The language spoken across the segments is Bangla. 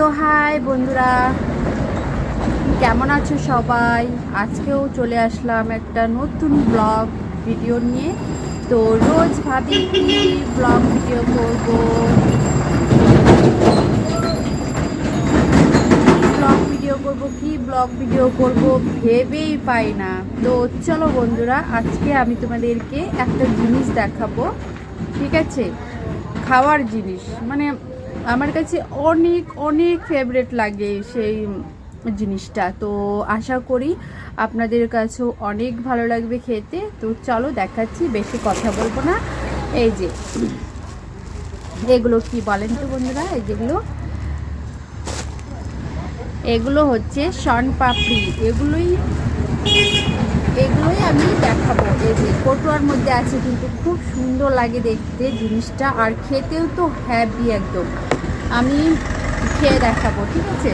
তো হাই বন্ধুরা, কেমন আছো সবাই? আজকেও চলে আসলাম একটা নতুন ব্লগ ভিডিও নিয়ে। তো রোজ ভাবি কি ব্লগ ভিডিও করব। ব্লগ ভিডিও করব কি ব্লগ ভিডিও করব ভেবেই পাই না। তো চলো বন্ধুরা, আজকে আমি তোমাদেরকে একটা জিনিস দেখাবো, ঠিক আছে? খাওয়ার জিনিস মানে আমার কাছে অনেক অনেক ফেভারেট লাগে সেই জিনিসটা। তো আশা করি আপনাদের কাছেও অনেক ভালো লাগবে খেতে। তো চলো দেখাচ্ছি, বেশি কথা বলব না। এই যে, এগুলো কি বলেন তো বন্ধুরা? এই যেগুলো, এগুলো হচ্ছে শন পাপড়ি। এগুলোই এগুলোই আমি দেখাবো। এই যে কটুয়ার মধ্যে আছে কিন্তু খুব সুন্দর লাগে দেখতে জিনিসটা, আর খেতেও তো হ্যাপি একদম। আমি খেয়ে দেখাবো, ঠিক আছে?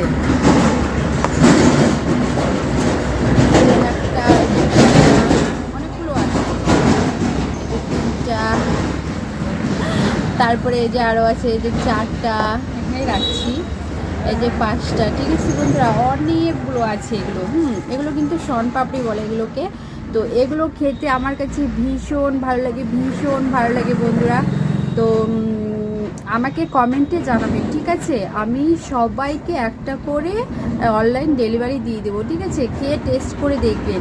তারপরে এই যে আরও আছে, এই যে চারটা, এখানেই রাখছি। এই যে পাঁচটা, ঠিক আছে বন্ধুরা? অনেকগুলো আছে এগুলো, হুম? এগুলো কিন্তু শন পাপড়ি বলে এগুলোকে। তো এগুলো খেতে আমার কাছে ভীষণ ভালো লাগে, ভীষণ ভালো লাগে বন্ধুরা। তো আমাকে কমেন্টে জানাবে, ঠিক আছে? আমি সবাইকে একটা করে অনলাইন ডেলিভারি দিয়ে দেবো, ঠিক আছে? খেয়ে টেস্ট করে দেখবেন।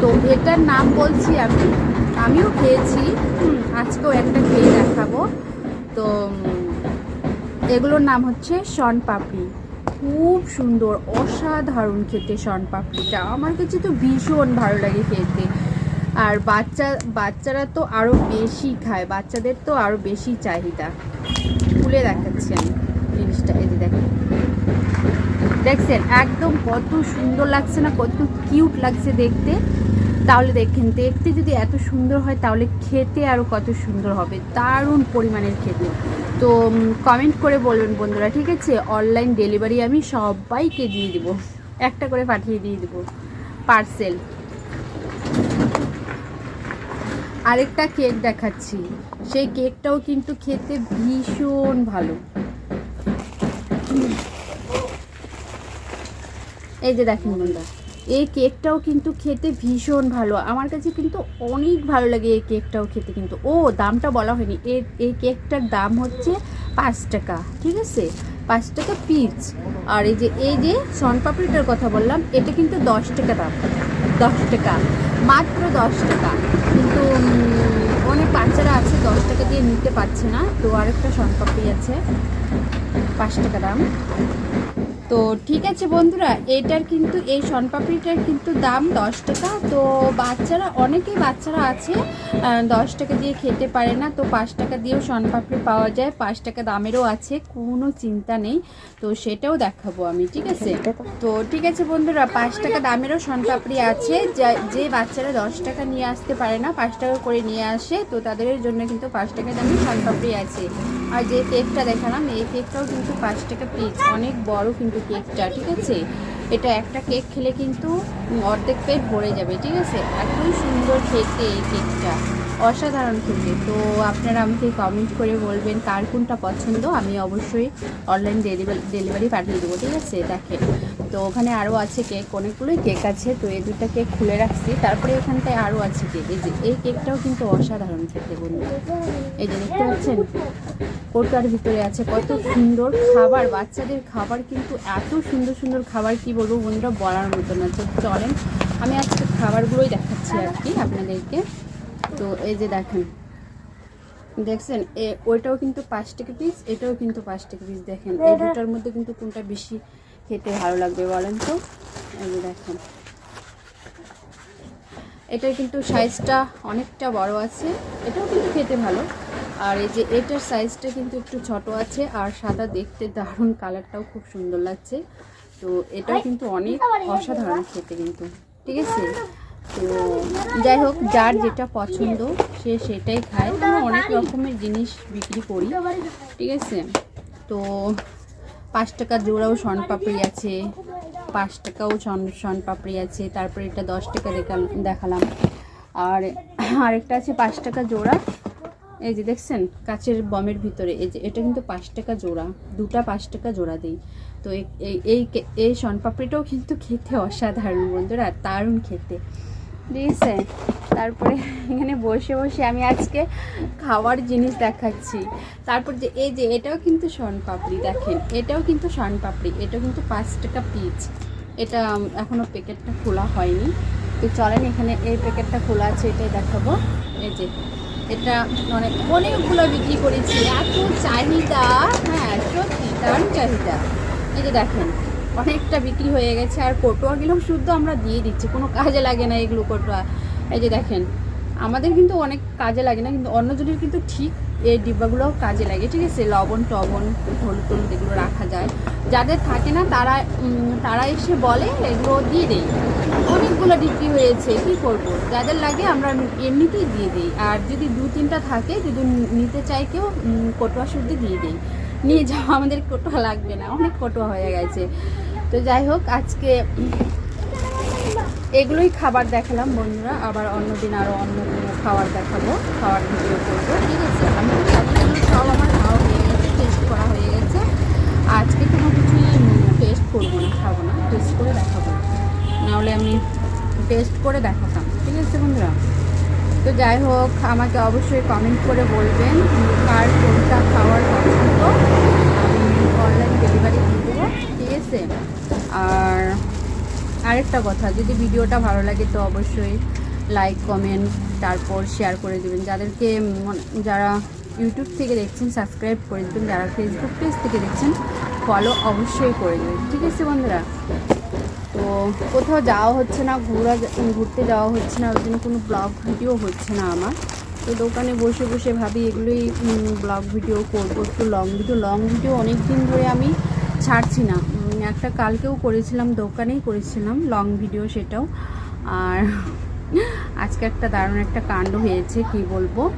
তো এটার নাম বলছি আমি। আমিও খেয়েছি আজকেও একটা খেয়ে দেখাবো। তো এগুলোর নাম হচ্ছে শন পাপড়ি। খুব সুন্দর, অসাধারণ খেতে শন পাপড়িটা। আমার কাছে তো ভীষণ ভালো লাগে খেতে। আর বাচ্চা, বাচ্চারা তো আরও বেশি খায়, বাচ্চাদের তো আরও বেশি চাহিদা। খুলে দেখাচ্ছি আমি জিনিসটা, এই যে দেখেন। দেখছেন, একদম কত সুন্দর লাগছে না, কত কিউট লাগছে দেখতে। তাহলে দেখেন, দেখতে যদি এত সুন্দর হয়, তাহলে খেতে আরও কত সুন্দর হবে। দারুণ পরিমাণের খেতে। তো কমেন্ট করে বলবেন বন্ধুরা, ঠিক আছে? অনলাইন ডেলিভারি আমি সবাইকে দিয়ে দিব। একটা করে পাঠিয়ে দিয়ে দিব পার্সেল আরেকটা কেক দেখাচ্ছি। সেই কেকটাও কিন্তু খেতে ভীষণ ভালো। এই যে দেখেন বন্ধুরা এই কেকটাও কিন্তু খেতে ভীষণ ভালো। আমার কাছে কিন্তু অনেক ভালো লাগে এই কেকটাও খেতে কিন্তু। ও, দামটা বলা হয়নি। এর এই কেকটার দাম হচ্ছে পাঁচ টাকা, ঠিক আছে? পাঁচ টাকা পিস আর এই যে এই যে সনপাপড়িটার কথা বললাম, এটা কিন্তু দশ টাকা দাম। দশ টাকা, মাত্র দশ টাকা। কিন্তু অনেক বাচ্চারা আছে, দশ টাকা দিয়ে নিতে পারছে না। তো আরেকটা সনপাপড়ি আছে, পাঁচ টাকা দাম। তো ঠিক আছে বন্ধুরা, এটার কিন্তু, এই শনপাপড়িটার কিন্তু দাম দশ টাকা। তো বাচ্চারা, অনেকেই বাচ্চারা আছে দশ টাকা দিয়ে খেতে পারে না। তো পাঁচ টাকা দিয়েও শনপাপড়ি পাওয়া যায়, পাঁচ টাকা দামেরও আছে, কোনো চিন্তা নেই। তো সেটাও দেখাবো আমি, ঠিক আছে? তো ঠিক আছে বন্ধুরা, পাঁচ টাকা দামেরও শনপাপড়ি আছে। যা- যে বাচ্চারা দশ টাকা নিয়ে আসতে পারে না, পাঁচ টাকা করে নিয়ে আসে, তো তাদের জন্য কিন্তু পাঁচ টাকা দামের শনপাপড়ি আছে। আর যে কেকটা দেখালাম, এই কেকটাও কিন্তু পাঁচ টাকা পিস অনেক বড় কিন্তু কেকটা ঠিক আছে? এটা একটা কেক খেলে কিন্তু অর্ধেক পেট ভরে যাবে, ঠিক আছে? এতই সুন্দর খেতে এই কেকটা অসাধারণ খেতে। তো আপনারা আমাকে কমেন্ট করে বলবেন কার কোনটা পছন্দ, আমি অবশ্যই অনলাইন ডেলিভারি ডেলিভারি পাঠিয়ে দেবো, ঠিক আছে? দেখেন। তো ওখানে আরও আছে কেক, অনেকগুলোই কেক আছে। তো এই দুটা কেক খুলে রাখছি। তারপরে এখানটায় আরও আছে কেক। এই যে, এই কেকটাও কিন্তু অসাধারণ খেতে বন্ধু এই যে দেখতে পাচ্ছেন কৌটার ভিতরে আছে। কত সুন্দর খাবার। বাচ্চাদের খাবার কিন্তু এত সুন্দর সুন্দর খাবার, কি বলব বন্ধুরা, বলার মতো না। চলেন, আমি আজকে খাবারগুলোই দেখাচ্ছি আর কি আপনাদেরকে। তো এই যে দেখেন, দেখছেন? এ, ওইটাও কিন্তু পাঁচ টাকা পিস এটাও কিন্তু পাঁচ টাকা পিস দেখেন, এই দুটার মধ্যে কিন্তু কোনটা বেশি খেতে ভালো লাগবে বলেন তো? এই দেখেন। এটার কিন্তু সাইজটা অনেকটা বড় আছে। এটাও কিন্তু খেতে ভালো। আর এই যে এটার সাইজটা কিন্তু একটু ছোট আছে আর সাদা দেখতে দারুণ কালারটাও খুব সুন্দর লাগছে। তো এটাও কিন্তু অনেক অসাধারণ খেতে কিন্তু। ঠিক আছে? তো যাই হোক, যার যেটা পছন্দ, সে সেটাই খায়। আমরা অনেক রকমের জিনিস বিক্রি করি। ঠিক আছে? তো পাঁচ টাকা জোড়াও শনপাপড়ি আছে, পাঁচ টাকাও শন শনপাপড়ি আছে, তারপরে এটা দশ টাকা দেখাল, দেখালাম। আর আরেকটা আছে পাঁচ টাকা জোড়া। এই যে দেখছেন, কাচের বমের ভিতরে, এই যে এটা কিন্তু পাঁচ টাকা জোড়া, দুটা পাঁচ টাকা জোড়া দিই। তো এই- এই শনপাপড়িটাও কিন্তু খেতে অসাধারণ বন্ধুরা দারুণ খেতে। আছে তারপরে এখানে বসে বসে আমি আজকে খাওয়ার জিনিস দেখাচ্ছি। তারপর যে এই যে এটাও কিন্তু শনপাপড়ি দেখেন এটাও কিন্তু শনপাপড়ি এটাও কিন্তু পাঁচ টাকা পিচ এটা উম, এখনও প্যাকেটটা খোলা হয়নি। তো চলেন এখানে এই প্যাকেটটা খোলা আছে এটাই দেখাবো। এই যে এটা অনেক অনেকগুলো বিক্রি করেছি। এত চাহিদা হ্যাঁ সত্যি দারুণ চাহিদা। এই যে দেখেন অনেকটা বিক্রি হয়ে গেছে। আর কটোয়াগুলো শুদ্ধ আমরা দিয়ে দিচ্ছি কোনো কাজে লাগে না এগুলো কটোয়া এই যে দেখেন, আমাদের কিন্তু অনেক কাজে লাগে না, কিন্তু অন্যজনের কিন্তু ঠিক এই ডিব্বাগুলোও কাজে লাগে, ঠিক আছে? লবণ, টবণ হলুদ টলুদ এগুলো রাখা যায়। যাদের থাকে না, তারা তারা এসে বলে, এগুলো দিয়ে দেই। অনেকগুলো বিক্রি হয়েছে, কি করব? যাদের লাগে, আমরা এমনিতেই দিয়ে দিই। আর যদি দু, তিনটা থাকে, যদি নিতে চাই কেউ কটোয়া শুদ্ধ দিয়ে দিই। নিয়ে যাওয়া আমাদের কটোয়া লাগবে না, অনেক কটোয়া হয়ে গেছে। তো যাই হোক, আজকে এগুলোই খাবার দেখালাম বন্ধুরা, আবার অন্যদিন আরও অন্য কোনো খাবার দেখাবো খাবার ভিডিও করব। ঠিক আছে, আমি সব আমার খাওয়া হয়ে গেছে টেস্ট করা হয়ে গেছে। আজকে কোনো কিছুই টেস্ট করব না, খাব না টেস্ট করে দেখাবো। নাহলে আমি টেস্ট করে দেখাতাম, ঠিক আছে বন্ধুরা? তো যাই হোক, আমাকে অবশ্যই কমেন্ট করে বলবেন, কার কোনটা খাওয়ার পছন্দ আমি অনলাইন ডেলিভারি দিয়ে দেবো ঠিক আছে আর আরেকটা কথা, যদি ভিডিওটা ভালো লাগে তো অবশ্যই লাইক কমেন্ট তারপর শেয়ার করে দেবেন। যাদেরকে যারা ইউটিউব থেকে দেখছেন সাবস্ক্রাইব করে দেবেন। যারা ফেসবুক পেজ থেকে দেখছেন ফলো অবশ্যই করে দেবেন। ঠিক আছে বন্ধুরা? তো কোথাও যাওয়া হচ্ছে না, ঘোরা, ঘুরতে যাওয়া হচ্ছে না, ওই জন্য কোনো ব্লগ ভিডিও হচ্ছে না আমার। তো দোকানে বসে বসে ভাবি, এগুলোই ব্লগ ভিডিও করব, একটু লং ভিডিও লং ভিডিও অনেক দিন ধরে আমি ছাড়ছি না। উম, একটা কালকেও করেছিলাম দোকানেই করেছিলাম লং ভিডিও সেটাও। আর আজকে একটা দারুণ একটা কাণ্ড হয়েছে কি বলব?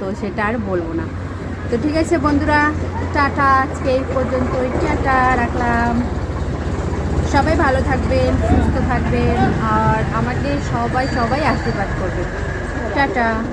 তো সেটা আর বলব না। তো ঠিক আছে বন্ধুরা টাটা আজকে এই পর্যন্তই। টাটা রাখলাম। সবাই ভালো থাকবেন সুস্থ থাকবেন আর আমাকে সবাই সবাই আশীর্বাদ করবেন। টাটা।